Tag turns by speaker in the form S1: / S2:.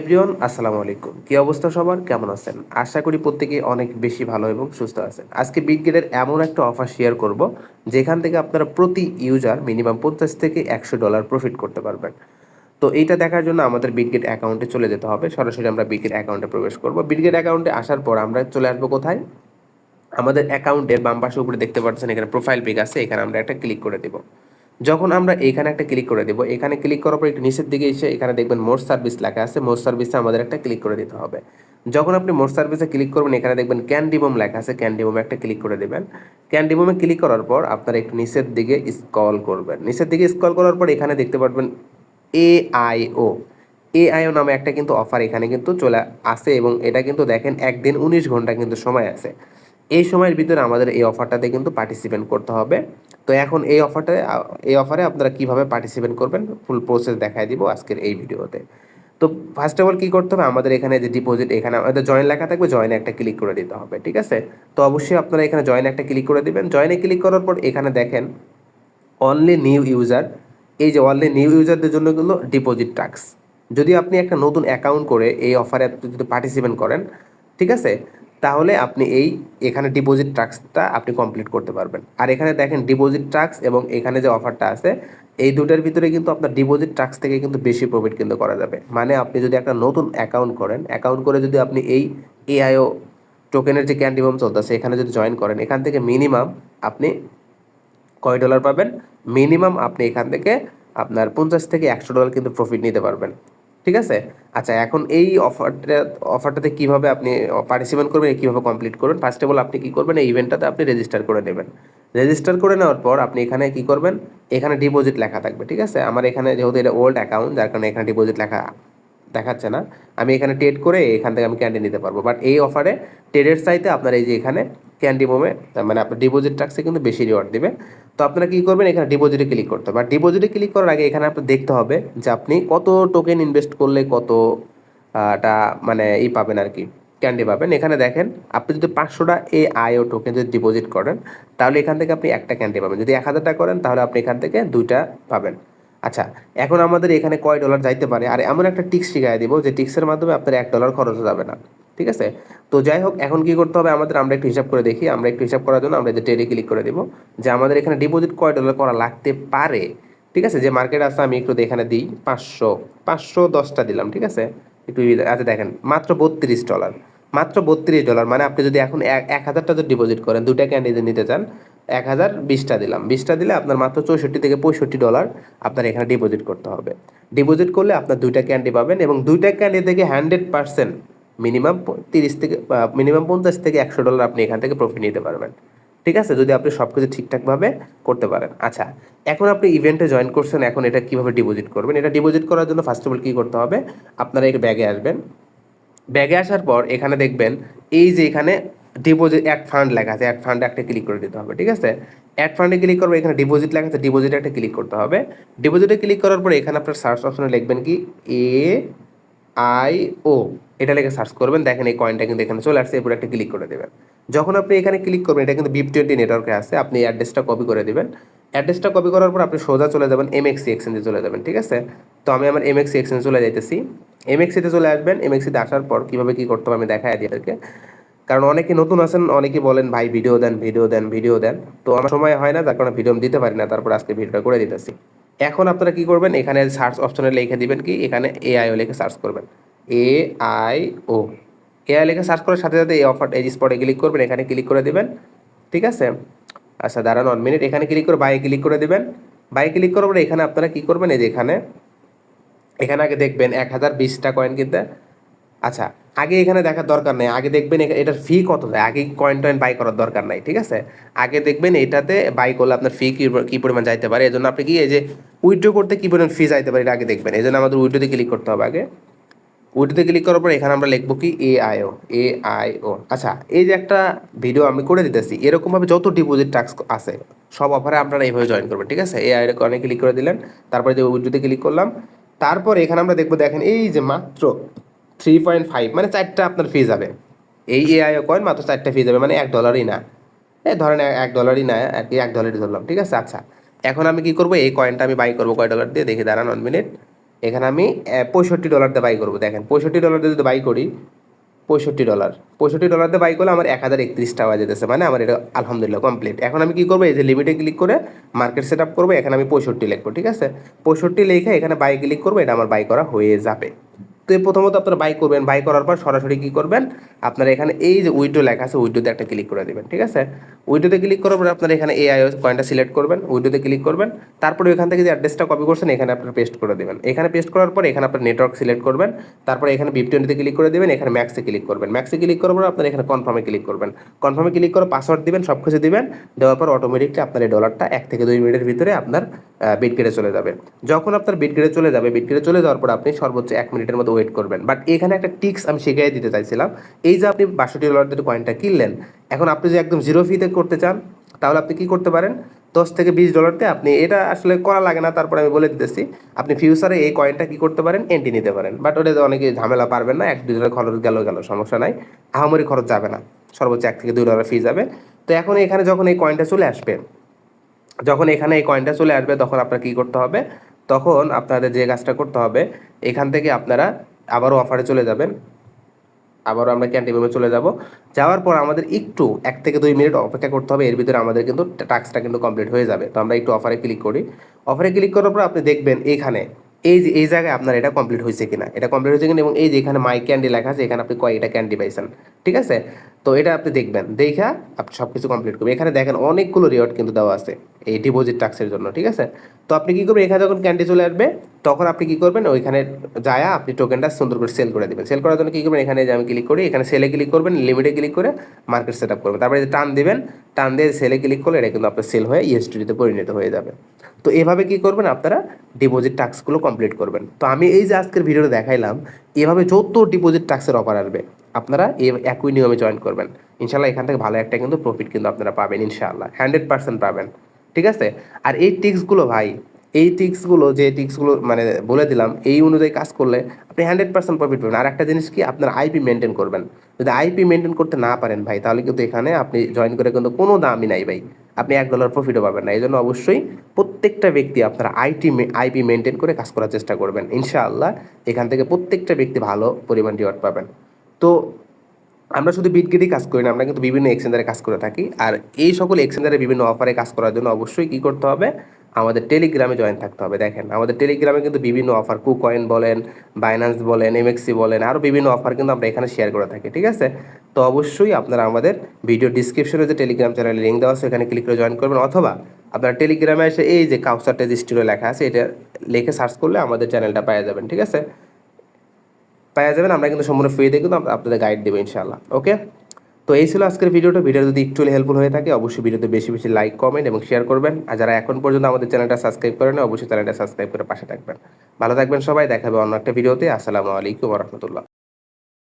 S1: Everyone, আসসালামু আলাইকুম। কি অবস্থা সবার? কেমন আছেন? আশা করি প্রত্যেকে অনেক বেশি ভালো এবং সুস্থ আছেন। আজকে বিগ গেটের এমন একটা অফার শেয়ার করব, যেখান থেকে আপনারা প্রতি ইউজার মিনিমাম পঞ্চাশ থেকে একশো ডলার প্রফিট করতে পারবেন। তো এইটা দেখার জন্য আমাদের বিটগেট অ্যাকাউন্টে চলে যেতে হবে। সরাসরি আমরা বিটগেট অ্যাকাউন্টে প্রবেশ করব। বিটগেট অ্যাকাউন্টে আসার পর আমরা চলে আসব কোথায়? আমাদের অ্যাকাউন্টের বাম পাশে উপরে দেখতে পাচ্ছেন, এখানে প্রোফাইল পিক আছে। এখানে আমরা একটা ক্লিক করে দেবো। যখন আমরা এখানে একটা ক্লিক করে দেবো, এখানে ক্লিক করার পর একটু নিচের দিকে এসে এখানে দেখবেন মোর সার্ভিস লেখা আছে মোর সার্ভিসে আমাদের একটা ক্লিক করে দিতে হবে। যখন আপনি মোর সার্ভিসে ক্লিক করবেন, এখানে দেখবেন ক্যান্ডিবোম লেখা আছে ক্যান্ডিবোমে একটা ক্লিক করে দেবেন। ক্যান্ডিবোমে ক্লিক করার পর আপনারা একটু নিচের দিকে স্কল করবেন। নিচের দিকে স্কল করার পর এখানে দেখতে পারবেন এআইও এআইও নামে একটা কিন্তু অফার এখানে কিন্তু চলে আসে এবং এটা কিন্তু দেখেন একদিন উনিশ ঘণ্টা কিন্তু সময় আছে। এই সময়ের ভিতরে আমাদের এই অফারটাতে কিন্তু পার্টিসিপেট করতে হবে। তো এখন এই অফারটা এই অফারে আপনারা কীভাবে পার্টিসিপেট করবেন ফুল প্রসেস দেখাই দিব আজকের এই ভিডিওতে। তো ফার্স্ট অফ অল কী করতে হবে? আমাদের এখানে যে ডিপোজিট এখানে আমাদের জয়েন লেখা থাকবে জয়েনে একটা ক্লিক করে দিতে হবে, ঠিক আছে? তো অবশ্যই আপনারা এখানে জয়েনে একটা ক্লিক করে দিবেন। জয়েনে ক্লিক করার পর এখানে দেখেন অনলি নিউ ইউজার এই যে অনলি নিউ ইউজারদের জন্য কিন্তু ডিপোজিট ট্যাক্স যদি আপনি একটা নতুন অ্যাকাউন্ট করে এই অফারে যদি পার্টিসিপেট করেন, ঠিক আছে? তাহলে আপনি এই এখানে ডিপোজিট ট্যাক্সটা আপনি কমপ্লিট করতে পারবেন। আর এখানে দেখেন ডিপোজিট ট্যাক্স এবং এখানে যে অফারটা আছে, এই দুটার ভিতরে কিন্তু আপনার ডিপোজিট ট্যাক্স থেকে কিন্তু বেশি প্রফিট কিন্তু করা যাবে। মানে আপনি যদি একটা নতুন অ্যাকাউন্ট করেন অ্যাকাউন্ট করে যদি আপনি এই এআইও টোকেনের যে ক্যান্ডিবম চলতেছে, এখানে যদি জয়েন করেন, এখান থেকে মিনিমাম আপনি কয় ডলার পাবেন? মিনিমাম আপনি এখান থেকে আপনার পঞ্চাশ থেকে একশো ডলার কিন্তু প্রফিট নিতে পারবেন। ঠিক আছে? আচ্ছা এখন এই অফারটা অফারটাতে কীভাবে আপনি পার্টিসিপেট করবেন কীভাবে কমপ্লিট করবেন? ফার্স্ট অফ অল আপনি কী করবেন? এই ইভেন্টটাতে আপনি রেজিস্টার করে নেবেন। রেজিস্টার করে নেওয়ার পর আপনি এখানে কী করবেন? এখানে ডিপোজিট লেখা থাকবে, ঠিক আছে? আমার এখানে যেহেতু এটা ওল্ড অ্যাকাউন্ট যার কারণে এখানে ডিপোজিট লেখা দেখাচ্ছে না, আমি এখানে ট্রেড করে এখান থেকে আমি ক্যান্ডি নিতে পারব। বাট এই অফারে ট্রেডের চাইতে আপনার এই যে এখানে ক্যান্ডি মোমে মানে আপনার ডিপোজিট ট্যাক্সে কিন্তু বেশি রিওয়ার্ড দেবে। তো আপনারা কী করবেন? এখানে ডিপোজিটে ক্লিক করতে হবে। আর ডিপোজিটে ক্লিক করার আগে এখানে আপনার দেখতে হবে যে আপনি কত টোকেন ইনভেস্ট করলে কত টা মানে ই পাবেন আর কি ক্যান্ডি পাবেন। এখানে দেখেন, আপনি যদি পাঁচশোটা এ আইও টোকেন যদি ডিপোজিট করেন, তাহলে এখান থেকে আপনি একটা ক্যান্ডি পাবেন। যদি এক হাজারটা করেন, তাহলে আপনি এখান থেকে দুইটা পাবেন। আচ্ছা এখন আমাদের এখানে কয় ডলার যাইতে পারে? আর এমন একটা টিক্স শিখাই দিব যে টিক্সের মাধ্যমে আপনার এক ডলার খরচ যাবে না, ঠিক আছে? তো যাই হোক, এখন কি করতে হবে? আমাদের আমরা একটু হিসাব করে দেখি। আমরা একটু হিসাব করার জন্য আমরা যে ট্রেডে ক্লিক করে দিব যে আমাদের এখানে ডিপোজিট কয় ডলার করা লাগতে পারে, ঠিক আছে? যে মার্কেট আছে, আমি একটু এখানে দিই, পাঁচশো পাঁচশো দশটা দিলাম, ঠিক আছে? একটু আচ্ছা দেখেন, মাত্র বত্রিশ ডলার মাত্র বত্রিশ ডলার মানে আপনি যদি এখন এক হাজারটা যদি ডিপোজিট করেন, দুইটা ক্যান্ডিডেট নিতে চান এক হাজার বিশটা দিলাম। বিশটা দিলে আপনার মাত্র চৌষট্টি থেকে পঁয়ষট্টি ডলার আপনার এখানে ডিপোজিট করতে হবে। ডিপোজিট করলে আপনার দুইটা ক্যান্ডি পাবেন এবং দুইটা ক্যান্ডি থেকে হান্ড্রেড পার্সেন্ট মিনিমাম তিরিশ থেকে মিনিমাম পঞ্চাশ থেকে একশো ডলার আপনি এখান থেকে প্রফিট নিতে পারবেন। ঠিক আছে? যদি আপনি সব কিছু ঠিকঠাকভাবে করতে পারেন। আচ্ছা এখন আপনি ইভেন্টে জয়েন করছেন, এখন এটা কীভাবে ডিপোজিট করবেন? এটা ডিপোজিট করার জন্য ফার্স্ট অফ অল কী করতে হবে? আপনারা এই ব্যাগে আসবেন। ব্যাগে আসার পর এখানে দেখবেন, এই যে এখানে ডিপোজিট অ্যাড ফান্ড লেখা আছে অ্যাড ফান্ডে একটা ক্লিক করে দিতে হবে, ঠিক আছে? অ্যাড ফান্ডে ক্লিক করবে, এখানে ডিপোজিট লেখা আছে ডিপোজিটে একটা ক্লিক করতে হবে। ডিপোজিটে ক্লিক করার পর এখানে আপনার সার্চ অপশনে লিখবেন কি? এ আই ও এটা লেগে সার্চ করবেন, দেখেন এই কয়েনটা কিন্তু এখানে চলে আসছে, এরপর একটা ক্লিক করে দেবেন। যখন আপনি এখানে ক্লিক করবেন, এটা কিন্তু বিপ টোয়েন্টি নেটওয়ার্কে আছে, আপনি অ্যাড্রেসটা কপি করে দেবেন। অ্যাড্রেসটা কপি করার পর আপনি সোজা চলে যাবেন এমএক্সি এক্সচেঞ্জে চলে যাবেন, ঠিক আছে? তো আমি আমার এমএক্সি এক্সচেঞ্জে চলে যাইতেছি। এমএক্সিতে চলে আসবেন এমএক্সিতে আসার পর কীভাবে কী করতে হবে আমি দেখাই দিই কারণ অনেকে নতুন আছেন, অনেকে বলেন, ভাই ভিডিও দেন ভিডিও দেন ভিডিও দেন। তো আমার সময় হয় না তার কারণে ভিডিও দিতে পারি না, তারপর আজকে ভিডিওটা করে দিতেছি। এখন আপনারা কি করবেন, এখানে সার্চ অপশনে লিখে দিবেন কি, এখানে এআইও লিখে সার্চ করবেন। এ আই ও এআই লিখে সার্চ করার সাথে সাথে এই অফার এই স্পটে ক্লিক করবেন, এখানে ক্লিক করে দিবেন, ঠিক আছে? আচ্ছা দাঁড়ান ওয়ান মিনিট এখানে ক্লিক করে বাই ক্লিক করে দিবেন। বাই ক্লিক করার পরে এখানে আপনারা কী করবেন, এই যে এখানে এখানে আগে দেখবেন, এক হাজার বিশটা কয়েন কিনতে আচ্ছা আগে এখানে দেখার দরকার নেই। আগে দেখবেন এটার ফি কত যায় আগে কয়েন টয়েন বাই করার দরকার নাই, ঠিক আছে? আগে দেখবেন এটাতে বাই করলে আপনার ফি কী পরিমাণ যাইতে পারে? এই জন্য আপনি কি এই যে উইথড্র করতে কী পরিমাণ ফি যাইতে পারে, এটা আগে দেখবেন। এই জন্য আমাদের উইথড্রোতে ক্লিক করতে হবে আগে। উইথড্রোতে ক্লিক করার পর এখানে আমরা লিখব কি? এ আইও এ আই ও আচ্ছা এই যে একটা ভিডিও আমি করে দিতেছি, এরকমভাবে যত ডিপোজিট ট্যাক্স আছে, সব অফারে আপনারা এইভাবে জয়েন করবেন, ঠিক আছে? এ আই অনেক ক্লিক করে দিলেন, তারপরে যে উইথড্রোতে ক্লিক করলাম, তারপর এখানে আমরা দেখব, দেখেন এই যে মাত্র থ্রি পয়েন্ট ফাইভ মানে চারটা আপনার ফি যাবে। এই এআই কয়েন মাত্র চারটা ফি যাবে মানে এক ডলারই না। এই ধরেন এক ডলারই না আর কি এক ডলারই ধরলাম, ঠিক আছে? আচ্ছা এখন আমি কি করব? এই কয়েনটা আমি বাই করব কয় ডলার দিয়ে? দেখি, দাঁড়ান ওয়ান মিনিট এখানে আমি পঁয়ষট্টি ডলার দিয়ে বাই করব। দেখেন, পঁয়ষট্টি ডলার দিয়ে যদি বাই করি, পঁয়ষট্টি ডলার পঁয়ষট্টি ডলার দিয়ে বাই করলে আমার এক হাজার একত্রিশ টাকা যেতেছে মানে আমার এটা আলহামদুলিল্লাহ কমপ্লিট এখন আমি কী করব? এই যে লিমিটে ক্লিক করে মার্কেট সেট আপ করব, এখানে আমি পঁয়ষট্টি লিখব, ঠিক আছে? পঁয়ষট্টি লিখে এখানে বাই ক্লিক করব, এটা আমার বাই করা হয়ে যাবে। তো এই প্রথমত আপনারা বাই করবেন। বাই করার পর সরাসরি কী করবেন? আপনারা এখানে এই যে উইডো লেখা আছে উইডোতে একটা ক্লিক করে দেবেন, ঠিক আছে? উইডোতে ক্লিক করার পরে আপনারা এখানে এআই কয়েনটা সিলেক্ট করবেন উইডোতে ক্লিক করবেন। তারপরে এখান থেকে যে অ্যাড্রেসটা কপি করছেন, এখানে আপনারা পেস্ট করে দেবেন। এখানে পেস্ট করার পর এখানে আপনার নেটওয়ার্ক সিলেক্ট করবেন। তারপরে এখানে বিপটিতে ক্লিক করে দেবেন, এখানে ম্যাক্সে ক্লিক করবেন। ম্যাক্সে ক্লিক করার পর আপনারা এখানে কনফার্মে ক্লিক করবেন। কনফার্মে ক্লিক করে পাসওয়ার্ড দিবেন সব কিছু দিবেন। দেওয়ার পর অটোমেটিকলি আপনার এই ডলারটা এক থেকে দুই মিনিটের ভিতরে আপনার বিট গেটে চলে যাবে। যখন আপনার বিট গেটে চলে যাবে বিট গেটে চলে যাওয়ার পর আপনি সর্বোচ্চ এক মিনিটের মতো ওয়েট করবেন। বাট এখানে একটা টিক্স আমি শিখিয়ে দিতে চাইছিলাম। এই যে আপনি বাষট্টি ডলার দিয়ে কয়েনটা কিনলেন, এখন আপনি যদি একদম জিরো ফিতে করতে চান, তাহলে আপনি কি করতে পারেন? দশ থেকে বিশ ডলারতে আপনি, এটা আসলে করা লাগে না, তারপরে আমি বলে দিতেছি, আপনি ফিউচারে এই কয়েনটা কি করতে পারেন? এন্ট্রি নিতে পারেন। বাট ওটা অনেকে ঝামেলা পারবেন না এক দুই ডলার খরচ গেল গেল, সমস্যা নাই। আহামরি খরচ যাবে না। সর্বোচ্চ এক থেকে দুই ডলার ফি যাবে। তো এখন এখানে যখন এই কয়েনটা চলে আসবে, যখন এখানে এই কয়েনটা চলে আসবে, তখন আপনার কী করতে হবে? তখন আপনাদের যে কাজটা করতে হবে, এখান থেকে আপনারা আবারও অফারে চলে যাবেন। আবারও আমরা ক্যান্টিন রুমে চলে যাব। যাওয়ার পর আমাদের একটু এক থেকে দুই মিনিট অপেক্ষা করতে হবে। এর ভিতরে আমাদের কিন্তু টাস্কটা কিন্তু কমপ্লিট হয়ে যাবে। তো আমরা একটু অফারে ক্লিক করি। অফারে ক্লিক করার পর আপনি দেখবেন এখানে এই যে, এই জায়গায় আপনার এটা কমপ্লিট হয়েছে কিনা? এটা কমপ্লিট হয়েছে কিনা? এবং এই যে, এখানে মাই ক্যান্ডি লেখা আছে, এখানে আপনি কয়েকটা ক্যান্ডি পাইছেন, ঠিক আছে? তো এটা আপনি দেখবেন, দেখা আপনি সব কিছু কমপ্লিট করবেন। এখানে দেখেন অনেকগুলো রিওয়ার্ড কিন্তু দেওয়া আছে, এই ডিপোজিট টাক্সের জন্য, ঠিক আছে? তো আপনি কী করবেন, এখানে যখন ক্যান্ডি চলে আসবে, তখন আপনি কী করবেন, ওইখানে যায় আপনি টোকেনটা সুন্দর করে সেল করে দেবেন। সেল করার জন্য কী করবেন, এখানে যে আমি ক্লিক করি, এখানে সেলে ক্লিক করবেন লিমিটে ক্লিক করে মার্কেট সেট আপ করবেন। তারপরে টান দিবেন টান দিয়ে সেলে ক্লিক করলে এটা কিন্তু আপনার সেল হয়ে ইএসটিতে পরিণত হয়ে যাবে। তো এভাবে কি করবেন? আপনারা ডিপোজিট টাস্কগুলো কমপ্লিট করবেন। তো আমি এই যে আজকের ভিডিওটা দেখাইলাম, এভাবে যত ডিপোজিট টাস্কের অফার আসবে, আপনারা এ একই নিয়মে জয়েন করবেন। ইনশাল্লাহ এখান থেকে ভালো একটা কিন্তু প্রফিট কিন্তু আপনারা পাবেন ইনশাল্লাহ হান্ড্রেড পার্সেন্ট পাবেন। ঠিক আছে? আর এই টিক্সগুলো ভাই এই টিক্সগুলো যে টিক্সগুলো মানে বলে দিলাম, এই অনুযায়ী কাজ করলে আপনি হান্ড্রেড পার্সেন্ট প্রফিট পাবেন। আর একটা জিনিস কি, আপনার আইপি মেনটেন করবেন। যদি আইপি মেনটেন করতে না পারেন ভাই, তাহলে কিন্তু এখানে আপনি জয়েন করে কিন্তু কোনো দামই নাই ভাই। আপনি এক ডলার প্রফিটও পাবেন না। এই জন্য অবশ্যই প্রত্যেকটা ব্যক্তি আপনারা আইটি আইপি মেনটেন করে কাজ করার চেষ্টা করবেন। ইনশাআল্লাহ এখান থেকে প্রত্যেকটা ব্যক্তি ভালো পরিমাণ রিওয়ার্ড পাবেন। তো আমরা শুধু বিটগেটই কাজ করি না, আমরা কিন্তু বিভিন্ন এক্সচেঞ্জারে কাজ করে থাকি। আর এই সকল এক্সচেঞ্জারে বিভিন্ন অফারে কাজ করার জন্য অবশ্যই কী করতে হবে? আমাদের টেলিগ্রামে জয়েন থাকতে হবে, দেখেন। আমাদের টেলিগ্রামে কিন্তু বিভিন্ন অফার কুকয়েন বলেন বাইন্যান্স বলেন এমএক্সি বলেন আরও বিভিন্ন অফার কিন্তু আমরা এখানে শেয়ার করে থাকি, ঠিক আছে? তো অবশ্যই আপনারা আমাদের ভিডিও ডিসক্রিপশনে যে টেলিগ্রাম চ্যানেলের লিঙ্ক দেওয়া আছে এখানে ক্লিক করে জয়েন করবেন, অথবা আপনার টেলিগ্রামে এসে এই যে কাউসার টেজিস্ট্রিও লেখা আছে, এটা লিখে সার্চ করলে আমাদের চ্যানেলটা পাওয়া যাবেন, ঠিক আছে? পাওয়া যাবেন, আমরা কিন্তু সম্পূর্ণ ফ্রিতে কিন্তু আপনাদের গাইড দেবো ইনশাল্লাহ ওকে তো এই ছিল আজকের ভিডিওটা। ভিডিও যদি একটু হেল্পফুল হয়ে থাকে, অবশ্যই ভিডিওতে বেশি বেশি লাইক কমেন্ট এবং শেয়ার করবেন। আর যারা এখন পর্যন্ত আমাদের চ্যানেলটা সাবস্ক্রাইব করেন অবশ্যই চ্যানেলটা সাবস্ক্রাইব করে পাশে থাকবেন। ভালো থাকবেন সবাই দেখাবে অন্য একটা ভিডিওতে। আসসালামু আলাইকুম রহমতুল্লাহ।